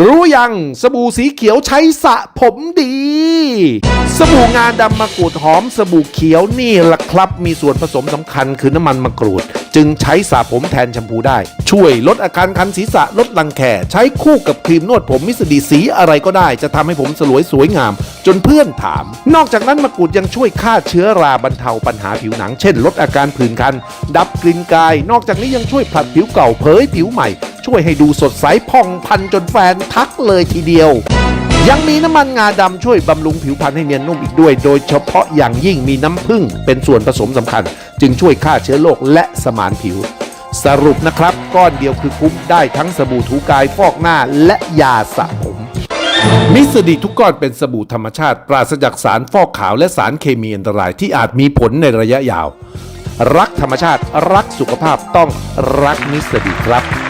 รู้ยังสบู่สีเขียวใช้สระผมดี สบู่งาดำมะกรูดหอมสบู่เขียวนี่แหละครับ มีส่วนผสมสำคัญคือน้ำมันมะกรูด จึงใช้สระผมแทนแชมพูได้ ช่วยลดอาการคันศีรษะลดรังแคใช้คู่กับครีมนวดผมมิสดีสีอะไรก็ได้ จะทำให้ผมสลวยสวยงาม จนเพื่อนถาม นอกจากนั้นมะกรูดยังช่วยฆ่าเชื้อราบรรเทาปัญหาผิวหนัง เช่น ลดอาการผื่นคัน ดับกลิ่นกาย นอกจากนี้ยังช่วยผลัดผิวเก่าเผยผิวใหม่ ช่วยให้ดูสดใสผ่องพันจนแฟนทักเลยทีเดียว ยังมีน้ำมันงาดำช่วยบำรุงผิวพรรณให้เนียนนุ่มอีกด้วย โดยเฉพาะอย่างยิ่งมีน้ำผึ้งเป็นส่วนผสมสำคัญ จึงช่วยฆ่าเชื้อโรคและสมานผิว สรุปนะครับ ก้อนเดียวคือคุ้มได้ทั้งสบู่ถูกายฟอกหน้าและยาสระผม มิสดีทุกก้อนเป็นสบู่ธรรมชาติ ปราศจากสารฟอกขาวและสารเคมีอันตรายที่อาจมีผลในระยะยาว รักธรรมชาติ รักสุขภาพต้องรักมิสดีครับ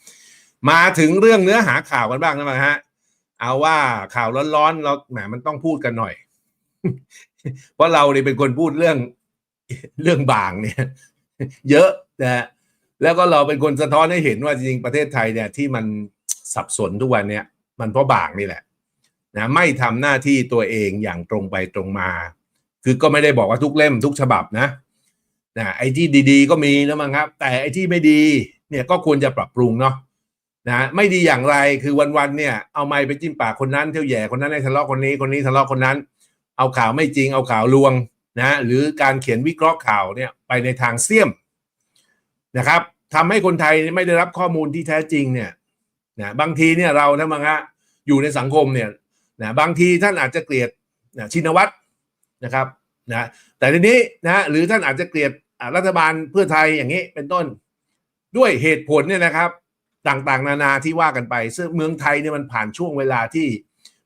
มาถึงเรื่องเนื้อหาข่าวกันบ้างนะฮะ เอาว่าข่าวร้อนๆเราแหมมันต้องพูดกันหน่อย เพราะเราเนี่ยเป็นคนพูดเรื่องเรื่องบางเนี่ย เยอะนะแล้วก็เราเป็นคนสะท้อนให้เห็นว่าจริงๆประเทศไทยเนี่ยที่มันสับสนทุกวันเนี่ย มันเพราะบางนี่แหละนะไม่ทำหน้าที่ตัวเองอย่างตรงไปตรงมา คือก็ไม่ได้บอกว่าทุกเล่มทุกฉบับนะนะไอ้ที่ดี ๆ ก็มีนะมั้งครับ แต่ไอ้ที่ไม่ดีเนี่ยก็ควรจะปรับปรุงเนาะ นะไม่ดีอย่างไรคือวันๆเนี่ยเอาไม้ไปจิ้มปากคนนั้นเที่ยวแย่คนนั้นให้ทะเลาะคนนี้คนนี้ทะเลาะคนนั้น เอาข่าวไม่จริงเอาข่าวลวงนะหรือการเขียนวิเคราะห์ข่าวเนี่ยไปในทางเสี่ยมนะครับทำให้คนไทยไม่ได้รับข้อมูลที่แท้จริงเนี่ยนะบางทีเนี่ยเราถ้านมังฮะอยู่ในสังคมเนี่ยนะบางทีท่านอาจจะเกลียดนะชินวัตรนะครับนะแต่ทีนี้นะหรือท่านอาจจะเกลียดรัฐบาลเพื่อไทยอย่างนี้เป็นต้นด้วยเหตุผลเนี่ยนะครับ ต่างๆ นานาที่ว่ากันไป ซึ่งเมืองไทยเนี่ยมันผ่านช่วงเวลาที่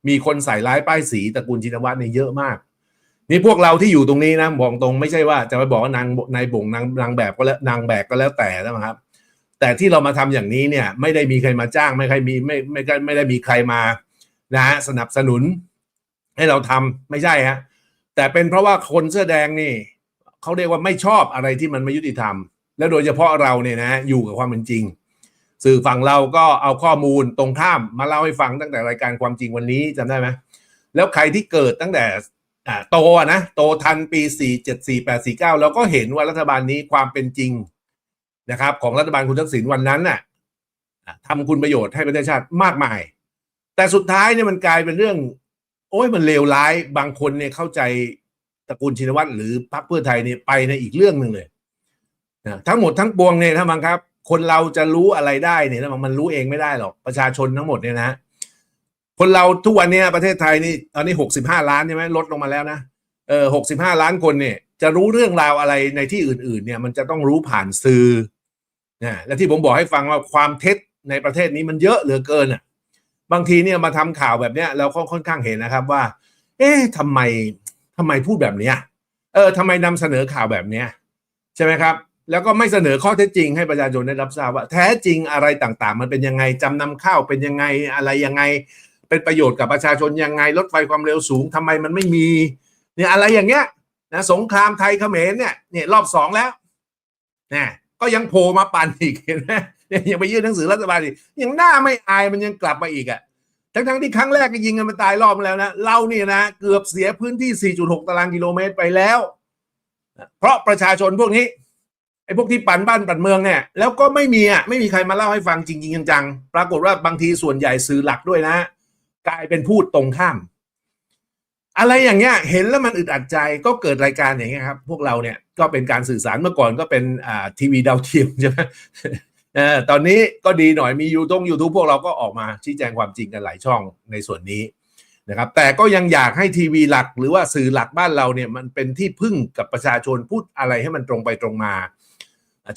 มีคนใส่ร้ายป้ายสีตระกูลชินวัตรเนี่ยเยอะมาก นี่พวกเราที่อยู่ตรงนี้นะบอกตรงไม่ใช่ว่าจะไปบอกว่านางนายบ่งนางนางแบบก็แล้วนางแบกก็แล้วแต่นะครับ แต่ที่เรามาทำอย่างนี้เนี่ย ไม่ได้มีใครมาจ้าง ไม่ใครมีไม่ไม่ไม่ไม่ได้มีใครมานะฮะสนับสนุน ให้เราทำไม่ใช่ฮะแต่เป็นเพราะว่าคนเสื้อแดงนี่เขาเรียกว่าไม่ชอบอะไรที่มันไม่ยุติธรรม และโดยเฉพาะเราเนี่ยนะอยู่กับความเป็นจริง สื่อฝั่งเราก็เอาข้อมูลตรงข้ามมาเล่าให้ฟังตั้งแต่รายการความจริงวันนี้จำได้ไหมแล้วใครที่เกิดตั้งแต่อ่าโตนะโตทันปี 4 7 4 8 4 9 เราก็เห็นว่ารัฐบาลนี้ความเป็นจริงนะครับ ของรัฐบาลคุณทักษิณวันนั้นน่ะทำคุณประโยชน์ให้ประเทศชาติมากมาย แต่สุดท้ายเนี่ยมันกลายเป็นเรื่อง โอ้ยมันเลวร้ายบางคนเนี่ยเข้าใจตระกูลชินวัตรหรือพรรคเพื่อไทยเนี่ยไปในอีกเรื่องหนึ่งเลยนะทั้งหมดทั้งปวงเนี่ยถ้ามังครับ คนเราจะรู้อะไรได้เนี่ยมันรู้เองไม่ได้หรอกประชาชนทั้งหมดเนี่ยนะคนเราทุกวันเนี้ยประเทศไทยนี่ตอนนี้หกสิบห้าล้านใช่ไหมลดลงมาแล้วนะเออหกสิบห้าล้านคนเนี่ย จะรู้เรื่องราวอะไรในที่อื่น ๆ เนี่ย มันจะต้องรู้ผ่านสื่อนะและที่ผมบอกให้ฟังว่าความเท็จในประเทศนี้มันเยอะเหลือเกินอะ บางทีเนี่ยมาทำข่าวแบบเนี้ยเราก็ค่อนข้างเห็นนะครับว่า เอ๊ะทำไมทำไมพูดแบบเนี้ยเออทำไมนำเสนอข่าวแบบเนี้ยใช่ไหมครับ แล้วก็ไม่เสนอข้อเท็จจริงให้ประชาชนได้รับทราบว่า แท้จริงอะไรต่างๆ มันเป็นยังไงจำนำข้าวเป็นยังไงอะไรยังไง เป็นประโยชน์กับประชาชนยังไงรถไฟความเร็วสูงทำไมมันไม่มีเนี่ยอะไรอย่างเงี้ยนะสงครามไทยเขมรเนี่ยเนี่ยรอบสองแล้วนะก็ยังโผล่มาปั่นอีกเห็นไหมเนี่ยยังไปยื่นหนังสือรัฐบาลอีกยังหน้าไม่อายมันยังกลับมาอีกอะทั้งๆที่ครั้งแรกก็ยิงกันมาตายรอบแล้วนะเราเนี่ยนะเกือบเสียพื้นที่ 4.6 ตารางกิโลเมตรไปแล้ว เพราะประชาชนพวกนี้ ไอ้พวกที่ปั่นบ้านปั่นเมืองเนี่ยแล้วก็ไม่มีอะไม่มีใครมาเล่าให้ฟังจริงๆจังๆปรากฏว่าบางทีส่วนใหญ่สื่อหลักด้วยนะ กลายเป็นพูดตรงข้าม อะไรอย่างเงี้ย เห็นแล้วมันอึดอัดใจก็เกิดรายการอย่างเงี้ยครับ พวกเราเนี่ยก็เป็นการสื่อสารเมื่อก่อนก็เป็นอ่าทีวีดาวเทียมใช่ไหมเออตอนนี้ก็ดีหน่อยมียูทงยูทูบพวกเราก็ออกมาชี้แจงความจริงกันหลายช่องในส่วนนี้นะครับ แต่ก็ยังอยากให้ทีวีหลัก หรือว่าสื่อหลักบ้านเราเนี่ยมันเป็นที่พึ่งกับประชาชนพูดอะไรให้มันตรงไปตรงมา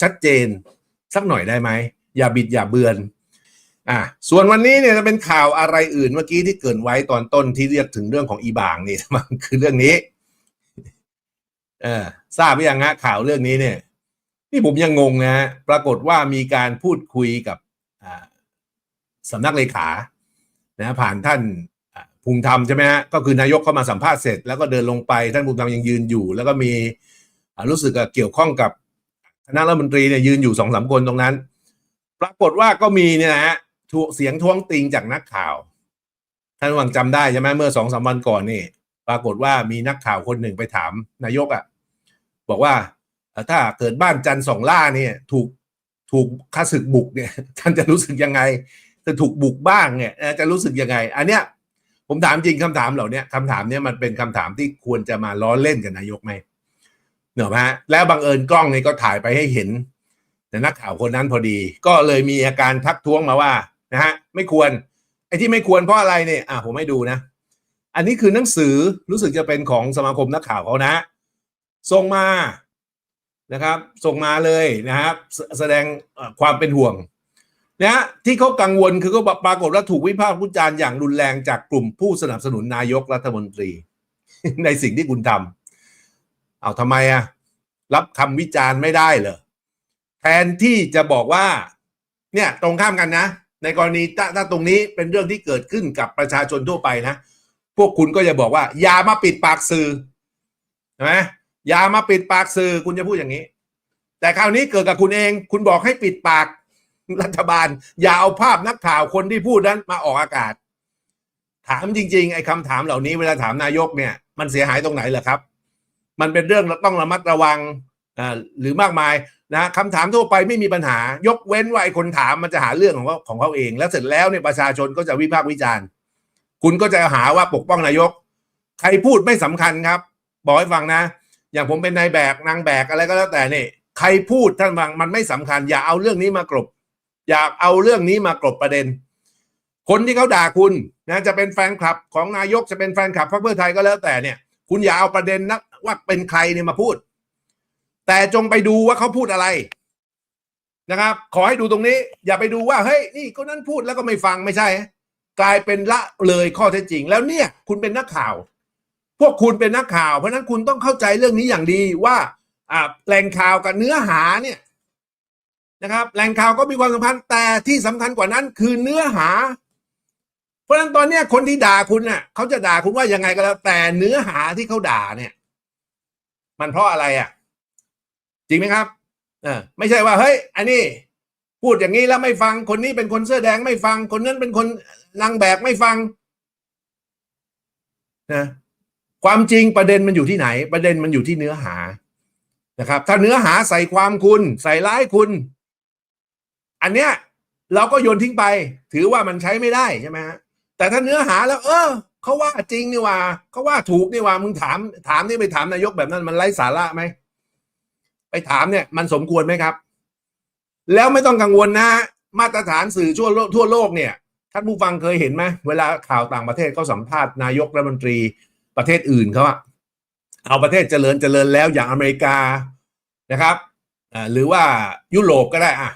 ชัดเจนสักหน่อยได้ไหม อย่าบิดอย่าเบือนอะส่วนวันนี้เนี่ยจะเป็นข่าวอะไรอื่นเมื่อกี้ที่เกินไว้ตอนต้นที่เรียกถึงเรื่องของอีบางนี่มันคือเรื่องนี้ เออทราบหรือยังฮะข่าวเรื่องนี้เนี่ยนี่ผมยังงงนะฮะปรากฏว่ามีการพูดคุยกับอ่าสำนักเลขานะผ่านท่านอ่าภูมิธรรมใช่ไหมฮะก็คือนายกเข้ามาสัมภาษณ์เสร็จ แล้วก็เดินลงไปท่านภูมิธรรมยังยืนอยู่ แล้วก็มีอ่ารู้สึกเกี่ยวข้องกับ คณะรัฐมนตรีเนี่ยยืนอยู่สองสามคนตรงนั้น ปรากฏว่าก็มีเนี่ยนะฮะเสียงท้วงติงจากนักข่าว ท่านวังจำได้ใช่ไหมเมื่อสองสามวันก่อนนี่ ปรากฏว่ามีนักข่าวคนหนึ่งไปถามนายกอะ่ะ บอกว่าถ้าเกิดบ้านจันทร์สองล่าเนี่ย ถูกถูกข้าศึกบุกเนี่ยท่านจะรู้สึกยังไงจะถูกบุกบ้างเนี่ยจะรู้สึกยังไง อันเนี้ยผมถามจริงคำถามเหล่านี้ยคำถามเนี้ยมันเป็นคำถามที่ควรจะมาล้อเล่นกับนายกไหม เนอะฮะแล้วบังเอิญกล้องนี่ก็ถ่ายไปให้เห็นแต่นักข่าวคนนั้นพอดี ก็เลยมีอาการทักท้วงมาว่านะฮะไม่ควร ไอ้ที่ไม่ควรเพราะอะไรเนี่ยอะผมให้ดูนะ อันนี้คือหนังสือรู้สึกจะเป็นของสมาคมนักข่าวเขานะส่งมานะครับ ส่งมาเลยนะครับ แสแสดงความเป็นห่วงนะฮะที่เขากังวลคือก็ปรากฏว่าถูกวิพากษ์วิจารณ์อย่างรุนแรงจากกลุ่มผู้สนับสนุนนายกรัฐมนตรี ในสิ่งที่คุณทำ เอาทำไมอะรับคำวิจารณ์ไม่ได้เหรอแทนที่จะบอกว่า เนี่ยตรงข้ามกันนะ ในกรณีถ้าถ้าตรงนี้เป็นเรื่องที่เกิดขึ้นกับประชาชนทั่วไปนะ พวกคุณก็จะบอกว่า อย่ามาปิดปากสื่อใช่ไหมอย่ามาปิดปากสื่อคุณจะพูดอย่างนี้ แต่คราวนี้เกิดกับคุณเอง คุณบอกให้ปิดปากรัฐบาล อย่าเอาภาพนักข่าวคนที่พูดนั้นมาออกอากาศ ถามจริง ๆ ไอ้คำถามเหล่านี้เวลาถามนายกเนี่ย มันเสียหายตรงไหนเหรอครับ มันเป็นเรื่องต้องระมัดระวังหรือมากมายนะคำถามทั่วไปไม่มีปัญหา ยกเว้นว่าไอ้คนถามมันจะหาเรื่องของเขาของเขาเอง แล้วเสร็จแล้วเนี่ยประชาชนก็จะวิพากษ์วิจารณ์ คุณก็จะหาว่าปกป้องนายก ใครพูดไม่สำคัญครับ บอกให้ฟังนะ อย่างผมเป็นนายแบกนางแบกอะไรก็แล้วแต่นี่ใครพูดท่านฟังมันไม่สำคัญ อย่าเอาเรื่องนี้มากรบอย่าเอาเรื่องนี้มากรบประเด็น คนที่เขาด่าคุณนะจะเป็นแฟนคลับของนายกจะเป็นแฟนคลับพรรคเพื่อไทยก็แล้วแต่เนี่ย คุณอย่าเอาประเด็นนัก ว่าเป็นใครเนี่ยมาพูด แต่จงไปดูว่าเขาพูดอะไรนะครับ ขอให้ดูตรงนี้ อย่าไปดูว่าเฮ้ยนี่คนนั้นพูดแล้วก็ไม่ฟังไม่ใช่ กลายเป็นละเลยข้อเท็จจริง แล้วเนี่ย คุณเป็นนักข่าว พวกคุณเป็นนักข่าว เพราะนั้นคุณต้องเข้าใจเรื่องนี้อย่างดีว่าอ่าแหล่งข่าวกับเนื้อหาเนี่ยนะครับแหล่งข่าวก็มีความสำคัญแต่ที่สำคัญกว่านั้นคือเนื้อหา เพราะฉะนั้นตอนเนี้ยคนที่ด่าคุณน่ะเขาจะด่าคุณว่ายังไงก็แล้วแต่เนื้อหาที่เขาด่าเนี่ย มันเพราะอะไรอะ จริงไหมครับเออไม่ใช่ว่าเฮ้ยอันนี้ พูดอย่างนี้แล้วไม่ฟังคนนี้เป็นคนเสื้อแดงไม่ฟัง คนนั้นเป็นคนนางแบกไม่ฟังนะความจริงประเด็นมันอยู่ที่ไหน ประเด็นมันอยู่ที่เนื้อหานะครับ ถ้าเนื้อหาใส่ความคุณ ใส่ร้ายคุณ อันเนี้ยเราก็โยนทิ้งไป ถือว่ามันใช้ไม่ได้ใช่ไหมฮะแต่ถ้าเนื้อหาแล้ว เออ เขาว่าจริงนี่ว่าเขาว่าถูกนี่ว่ามึงถาม ถามนี่ไปถามนายกแบบนั้นมันไร้สาระไหมไปถามเนี่ย มันสมควรไหมครับ แล้วไม่ต้องกังวลนะ มาตรฐานสื่อทั่วโลกทั่วโลกเนี่ยท่านผู้ฟังเคยเห็นไหมเวลาข่าวต่างประเทศเขาสัมภาษณ์นายกรัฐมนตรีประเทศอื่นเขาอะเอาประเทศเจริญเจริญแล้วอย่างอเมริกานะครับหรือว่ายุโรปก็ได้อะ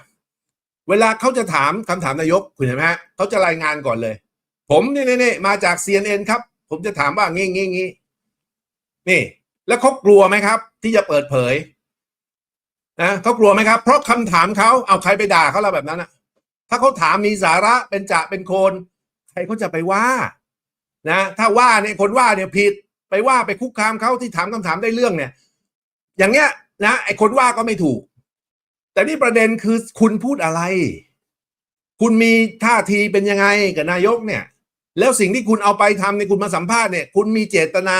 เวลาเขาจะถามคำถามนายกคุณเห็นไหมฮะเขาจะรายงานก่อนเลย ผมนี่นี่นมาจาก CNN ครับ ผมจะถามว่างี้งี้งี้นี่ แล้วเขากลัวไหมครับ ที่จะเปิดเผยนะเขากลัวไหมครับ เพราะคำถามเขาเอาใครไปด่าเขาแล้วแบบนั้นอะถ้าเขาถามมีสาระเป็นจะเป็นโคนใครเขาจะไปว่า นะถ้าว่าเนี่ยคนว่าเนี่ยผิดไปว่าไปคุกคามเขาที่ถามคำถามได้เรื่องเนี่ย อย่างเงี้ยนะไอ้คนว่าก็ไม่ถูก แต่นี่ประเด็นคือคุณพูดอะไร คุณมีท่าทีเป็นยังไงกับนายกเนี่ย แล้วสิ่งที่คุณเอาไปทำในคุณมาสัมภาษณ์เนี่ยคุณมีเจตนา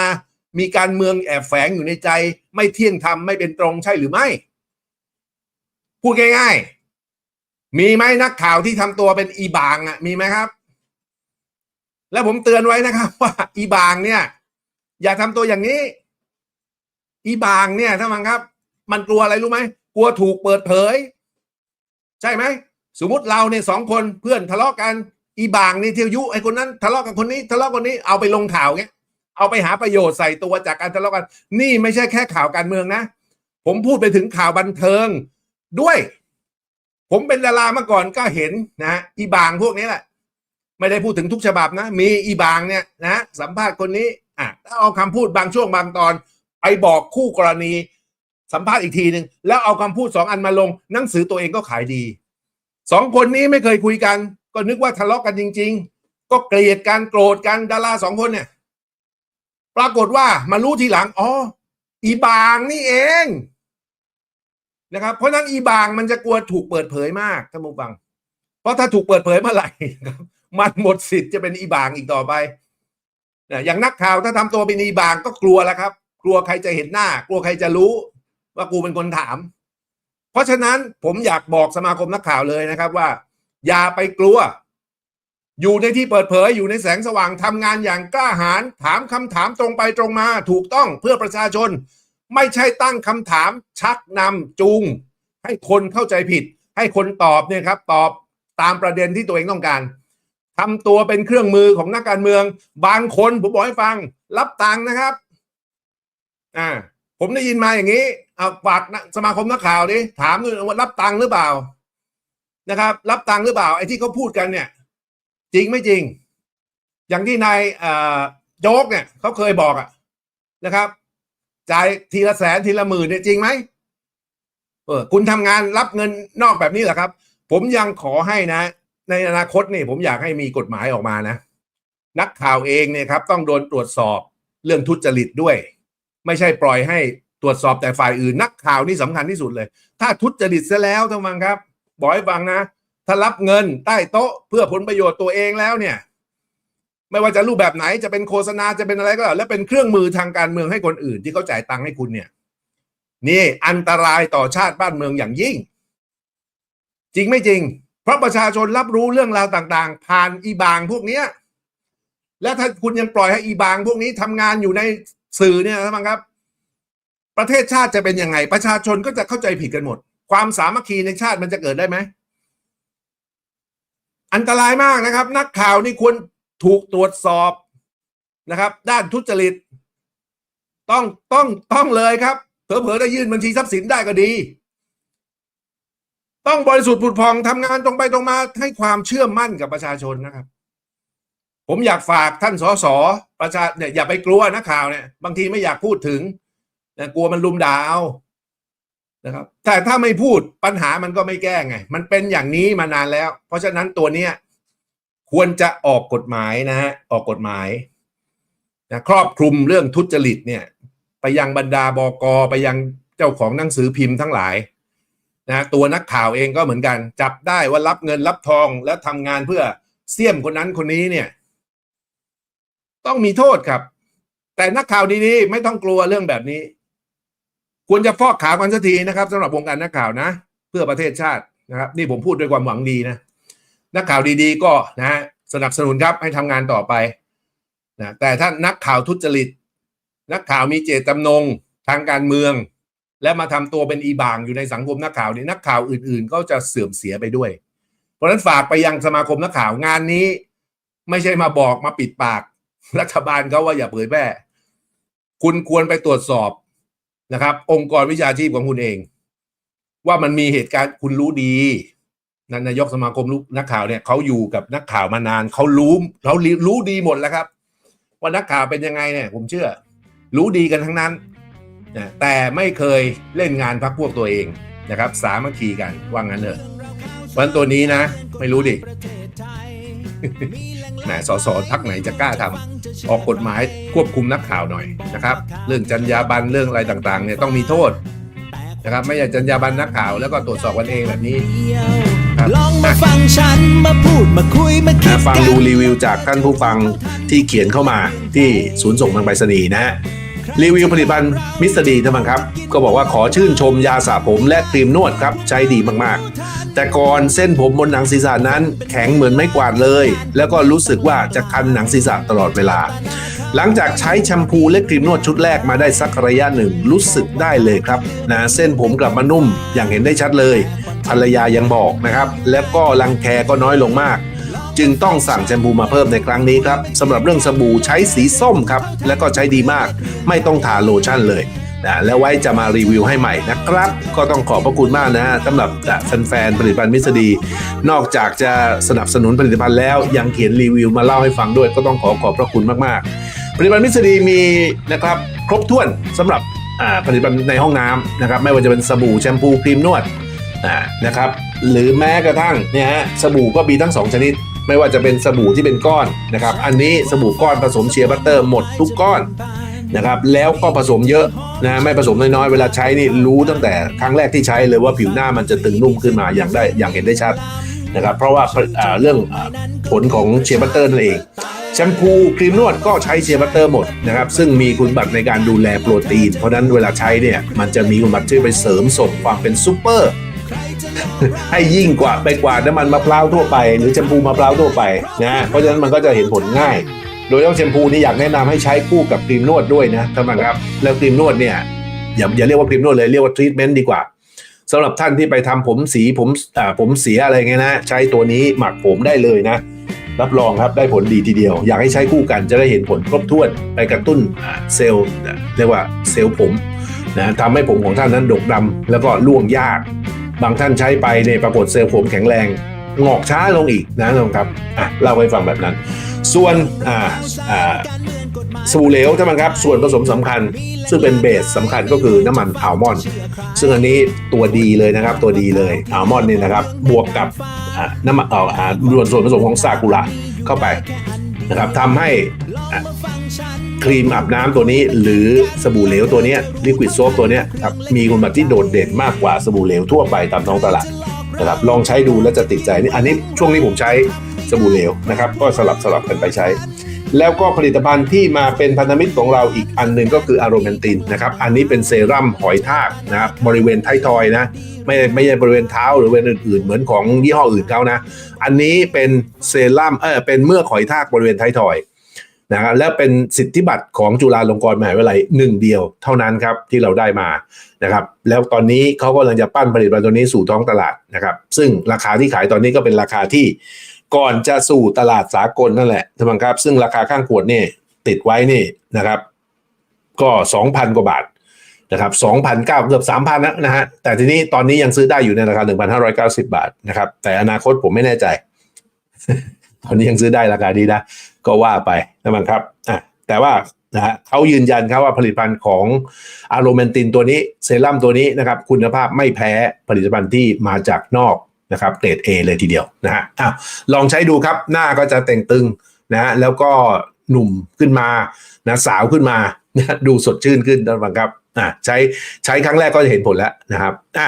มีการเมืองแอบแฝงอยู่ในใจ ไม่เที่ยงธรรมไม่เป็นตรงใช่หรือไม่ พูดง่ายๆ มีไหมนักข่าวที่ทำตัวเป็นอีบางอะมีไหมครับ แล้วผมเตือนไว้นะครับ ว่า อีบางเนี่ย อย่าทำตัวอย่างนี้ อีบางเนี่ยท่านฟังครับ มันกลัวอะไรรู้ไหมกลัวถูกเปิดเผย ใช่ไหมสมมติเราเนี่ยสองคนเพื่อนทะเลาะกัน อีบางนี่เที่ยวยุไอ้คนนั้นทะเลาะกับคนนี้ทะเลาะกับคนนี้เอาไปลงข่าวเงี้ยเอาไปหาประโยชน์ใส่ตัวจากการทะเลาะกัน นี่ไม่ใช่แค่ข่าวการเมืองนะ ผมพูดไปถึงข่าวบันเทิงด้วย ผมเป็นดารามาก่อนก็เห็นนะอีบางพวกนี้แหละ ไม่ได้พูดถึงทุกฉบับนะ มีอีบางเนี่ยนะสัมภาษณ์คนนี้อะถ้าเอาคำพูดบางช่วงบางตอนไปบอกคู่กรณี สัมภาษณ์อีกทีหนึ่งแล้วเอาคำพูดสองอันมาลงหนังสือตัวเองก็ขายดีสองคนนี้ไม่เคยคุยกัน ก็นึกว่าทะเลาะกันจริง ๆ ก็เกลียดกันโกรธกันดาราสองคนเนี่ย ปรากฏว่ามารู้ทีหลังอ๋ออีบางนี่เองนะครับเพราะนั้นอีบางมันจะกลัวถูกเปิดเผยมากท่านผู้ฟัง เพราะถ้าถูกเปิดเผยเมื่อไหร่ครับมันหมดสิทธิ์จะเป็นอีบางอีกต่อไปนะอย่างนักข่าวถ้าทำตัวเป็นอีบางก็กลัวแล้วครับ กลัวใครจะเห็นหน้า กลัวใครจะรู้ว่ากูเป็นคนถาม เพราะฉะนั้นผมอยากบอกสมาคมนักข่าวเลยนะครับว่า อย่าไปกลัว อยู่ในที่เปิดเผยอยู่ในแสงสว่างทำงานอย่างกล้าหาญถามคำถามตรงไปตรงมา ถูกต้องเพื่อประชาชน ไม่ใช่ตั้งคำถาม ชักนำจูง ให้คนเข้าใจผิด ให้คนตอบเนี่ยครับ ตอบตามประเด็นที่ตัวเองต้องการทำตัวเป็นเครื่องมือของนักการเมือง บางคนผมบอกให้ฟัง รับตังค์นะครับอ่าผมได้ยินมาอย่างนี้เอาฝากสมาคมนักข่าวดิถามด้วยว่ารับตังค์หรือเปล่า นะครับ รับตังค์หรือเปล่าไอ้ที่เขาพูดกันเนี่ย จริงไม่จริง อย่างที่นายโจ๊กเนี่ยเขาเคยบอกอะนะครับจ่ายทีละแสนทีละหมื่นเนี่ยจริงไหมเออคุณทำงานรับเงินนอกแบบนี้เหรอครับ ผมยังขอให้นะ ในอนาคตนี่ผมอยากให้มีกฎหมายออกมานะ นักข่าวเองเนี่ยครับ ต้องโดนตรวจสอบเรื่องทุจริตด้วย ไม่ใช่ปล่อยให้ตรวจสอบแต่ฝ่ายอื่น นักข่าวนี่สำคัญที่สุดเลย ถ้าทุจริตซะแล้วท่านฟังครับ บอกให้ฟังนะ ถ้ารับเงินใต้โต๊ะเพื่อผลประโยชน์ตัวเองแล้วเนี่ย ไม่ว่าจะรูปแบบไหนจะเป็นโฆษณาจะเป็นอะไรก็แล้วและเป็นเครื่องมือทางการเมืองให้คนอื่น ที่เขาจ่ายตังค์ให้คุณเนี่ย นี่อันตรายต่อชาติบ้านเมืองอย่างยิ่ง จริงไม่จริง เพราะประชาชนรับรู้เรื่องราวต่างๆ ผ่านอีบางพวกเนี้ยและถ้าคุณยังปล่อยให้อีบางพวกนี้ทำงานอยู่ในสื่อเนี่ยนผู้ฟังครับประเทศชาติจะเป็นยังไง ประชาชนก็จะเข้าใจผิดกันหมด ความสามัคคีในชาติมันจะเกิดได้ไหม อันตรายมากนะครับ นักข่าวนี่ควรถูกตรวจสอบนะครับ ด้านทุจริต ต้องต้องต้องเลยครับเผลอๆได้ยื่นบัญชีทรัพย์สินได้ก็ดี ต้องบริสุทธิ์ผุดพองทำงานตรงไปตรงมาให้ความเชื่อมั่นกับประชาชนนะครับ ผมอยากฝากท่านสสประชาเนี่ยอย่าไปกลัวนักข่าวเนี่ยบางทีไม่อยากพูดถึงนะกลัวมันลุมด่าเอา นะครับแต่ถ้าไม่พูดปัญหามันก็ไม่แก้ไง มันเป็นอย่างนี้มานานแล้ว เพราะฉะนั้นตัวเนี้ยควรจะออกกฎหมายนะฮะออกกฎหมายนะครอบคลุมเรื่องทุจริตเนี่ยไปยังบรรดาบกไปยังเจ้าของหนังสือพิมพ์ทั้งหลายนะตัวนักข่าวเองก็เหมือนกัน จับได้ว่ารับเงินรับทองแล้วทำงานเพื่อเสี่ยมคนนั้นคนนี้เนี่ย ต้องมีโทษครับ แต่นักข่าวดีๆ ไม่ต้องกลัวเรื่องแบบนี้ ควรจะฟอกขาวกันสักทีนะครับสำหรับวงการนักข่าวนะ เพื่อประเทศชาตินะครับ นี่ผมพูดด้วยความหวังดีนะนักข่าวดีๆ ก็นะสนับสนุนครับให้ทำงานต่อไปนะแต่ถ้านักข่าวทุจริต นักข่าวมีเจตจำนงทางการเมือง และมาทำตัวเป็นอีบางอยู่ในสังคมนักข่าวนี่นักข่าวอื่นๆ ก็จะเสื่อมเสียไปด้วย เพราะฉะนั้นฝากไปยังสมาคมนักข่าวงานนี้ ไม่ใช่มาบอกมาปิดปาก รัฐบาลเขาว่าอย่าเผยแพร่คุณควรไปตรวจสอบ นะครับ องค์กรวิชาชีพของคุณเอง ว่ามันมีเหตุการณ์คุณรู้ดีนันนายกสมาคมนักข่าวเนี่ยเขาอยู่กับนักข่าวมานานเขารู้เขารู้ดีหมดแล้วครับ ว่านักข่าวเป็นยังไงเนี่ย ผมเชื่อ รู้ดีกันทั้งนั้นนะแต่ไม่เคยเล่นงานพักพวกตัวเองนะครับ สามัคคีกันว่างั้นเถอะวันตัวนี้นะ ไม่รู้ดิ แหมสสพักไหนจะกล้าทำออกกฎหมายควบคุมนักข่าวหน่อยนะครับ เรื่องจรรยาบรรณเรื่องอะไรต่างๆเนี่ยต้องมีโทษนะครับไม่อยากจรรยาบรรณนักข่าวแล้วก็ตรวจสอบกันเองแบบนี้ครับลองมาฟังฉันมาพูดมาคุยมาคิดฟังกันดูรีวิวจากท่านผู้ฟังที่เขียนเข้ามาที่ศูนย์ส่งทางไปรษณีย์นะฮะ รีวิวผลิตภัณฑ์มิสเตอร์ดีท่านผู้ชมครับ ก็บอกว่าขอชื่นชมยาสระผมและครีมนวดครับใช้ดีมากๆ แต่ก่อนเส้นผมบนหนังศีรษะนั้นแข็งเหมือนไม่กวาดเลย แล้วก็รู้สึกว่าจะคันหนังศีรษะตลอดเวลา หลังจากใช้แชมพูและครีมนวดชุดแรกมาได้สักระยะหนึ่งรู้สึกได้เลยครับนะเส้นผมกลับมานุ่มอย่างเห็นได้ชัดเลย ภรรยายังบอกนะครับ แล้วก็รังแคก็น้อยลงมาก จึงต้องสั่งแชมพูมาเพิ่มในครั้งนี้ครับสำหรับเรื่องสบู่ใช้สีส้มครับ และก็ใช้ดีมาก ไม่ต้องทาโลชั่นเลยนะแล้วไว้จะมารีวิวให้ใหม่นะครับ ก็ต้องขอบพระคุณมากนะฮะสำหรับแฟนๆผลิตภัณฑ์มิสดี นอกจากจะสนับสนุนผลิตภัณฑ์แล้วยังเขียนรีวิวมาเล่าให้ฟังด้วย ก็ต้องขอขอบพระคุณมากๆ ผลิตภัณฑ์มิสดีมีนะครับครบถ้วนสำหรับอ่าผลิตภัณฑ์ในห้องน้ำนะครับไม่ว่าจะเป็นสบู่แชมพูครีมนวดนะครับหรือแม้กระทั่งเนี่ยฮะสบู่ก็มีทั้งสองชนิด ไม่ว่าจะเป็นสบู่ที่เป็นก้อนนะครับ อันนี้สบู่ก้อนผสมเชียร์บัตเตอร์หมดทุกก้อนนะครับ แล้วก็ผสมเยอะนะไม่ผสมน้อยๆ เวลาใช้นี่รู้ตั้งแต่ครั้งแรกที่ใช้เลยว่าผิวหน้ามันจะตึงนุ่มขึ้นมาอย่างได้อย่างเห็นได้ชัดนะครับเพราะว่าเรื่องผลของเชียร์บัตเตอร์นั่นเองแชมพูครีมนวดก็ใช้เชียร์บัตเตอร์หมดนะครับซึ่งมีคุณบัติในการดูแลโปรตีน เพราะนั้นเวลาใช้เนี่ยมันจะมีคุณบัติที่ไปเสริมส่งความเป็นซูเปอร์ ให้ยิ่งกว่าไปกว่าน้ำมันมะพร้าวทั่วไป หรือแชมพูมะพร้าวทั่วไปนะเพราะฉะนั้นมันก็จะเห็นผลง่าย โดยเฉพาะแชมพูนี่อยากแนะนำให้ใช้คู่กับครีมนวดด้วยนะท่านผู้ชมครับแล้วครีมนวดเนี่ยอย่าอย่าเรียกว่าครีมนวดเลยเรียกว่าทรีทเมนต์ดีกว่าสำหรับท่านที่ไปทำผมสีผมอ่าผมเสียอะไรเงี้ยนะใช้ตัวนี้หมักผมได้เลยนะรับรองครับได้ผลดีทีเดียว อยากให้ใช้คู่กันจะได้เห็นผลครบถ้วนไปกระตุ้นเซลล์เรียกว่าเซลล์ผมนะทำให้ผมของท่านนั้นดกดำแล้วก็ร่วงยาก บางท่านใช้ไปเนี่ยปรากฏเซลล์ผมแข็งแรงงอกช้าลงอีกนะท่านผู้ชมครับอะเล่าให้ฟังแบบนั้น ส่วนอ่าอ่าสบู่เหลวท่านผู้ชมครับ ส่วนผสมสำคัญ ซึ่งเป็นเบสสำคัญก็คือน้ำมันอัลมอนด์ซึ่งอันนี้ตัวดีเลยนะครับตัวดีเลยอัลมอนด์เนี่ยนะครับ บวกกับอ่าน้ำมันเอ่ออ่าส่วนส่วนผสมของซากุระเข้าไปนะครับทำให้ ครีมอาบน้ำตัวนี้ หรือสบู่เหลวตัวนี้ลิควิดโซฟตัวนี้ครับมีคุณสมบัติที่โดดเด่นมากกว่าสบู่เหลวทั่วไปตามท้องตลาดนะครับลองใช้ดูแล้วจะติดใจนี่อันนี้ช่วงนี้ผมใช้สบู่เหลวนะครับ ก็สลับสลับกันไปใช้ แล้วก็ผลิตภัณฑ์ที่มาเป็นพันธมิตรของเราอีกอันหนึ่งก็คืออะโรแมนตินนะครับอันนี้เป็นเซรั่มหอยทากนะครับบริเวณท้ายทอยนะไม่ไม่ใช่บริเวณเท้าหรือบริเวณอื่นๆ เหมือนของยี่ห้ออื่นเขานะ อันนี้เป็นเซรั่มเออเป็นเมือกหอยทากบริเวณท้ายทอย นะครับและเป็นสิทธิบัตรของจุฬาลงกรณ์มหาวิทยาลัยหนึ่งเดียวเท่านั้นครับที่เราได้มานะครับแล้วตอนนี้เขากำลังจะปั้นผลิตภัณฑ์ตัวนี้สู่ท้องตลาดนะครับซึ่งราคาที่ขายตอนนี้ก็เป็นราคาที่ก่อนจะสู่ตลาดสากลนั่นแหละท่านผู้ชมครับซึ่งราคาข้างขวดนี่ติดไว้นี่นะครับ ก็ 2,000 กว่าบาทนะครับ2,009เกือบ 3,000นะนะฮะแต่ทีนี้ตอนนี้ยังซื้อได้อยู่ในราคา 1,590 บาทนะครับแต่อนาคตผมไม่แน่ใจ ตอนนี้ยังซื้อได้ราคาดีนะ ก็ว่าไปนะครับครับอะแต่ว่านะฮะเขายืนยันครับว่าผลิตภัณฑ์ของอะโรเมนตินตัวนี้เซรั่มตัวนี้นะครับคุณภาพไม่แพ้ผลิตภัณฑ์ที่มาจากนอกนะครับเกรด A เลยทีเดียวนะฮะอ้าวลองใช้ดูครับหน้าก็จะแต่งตึงนะฮะแล้วก็หนุ่มขึ้นมานะสาวขึ้นมานะดูสดชื่นขึ้นนะครับอะใช้ใช้ครั้งแรกก็จะเห็นผลแล้วนะครับอะ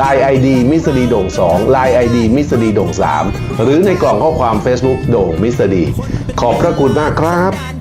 Line ID มิสดีโด่ง2 Line ID มิสดีโด่ง3 หรือในกล่องข้อความ Facebook โด่งมิสดีขอบพระคุณมากครับ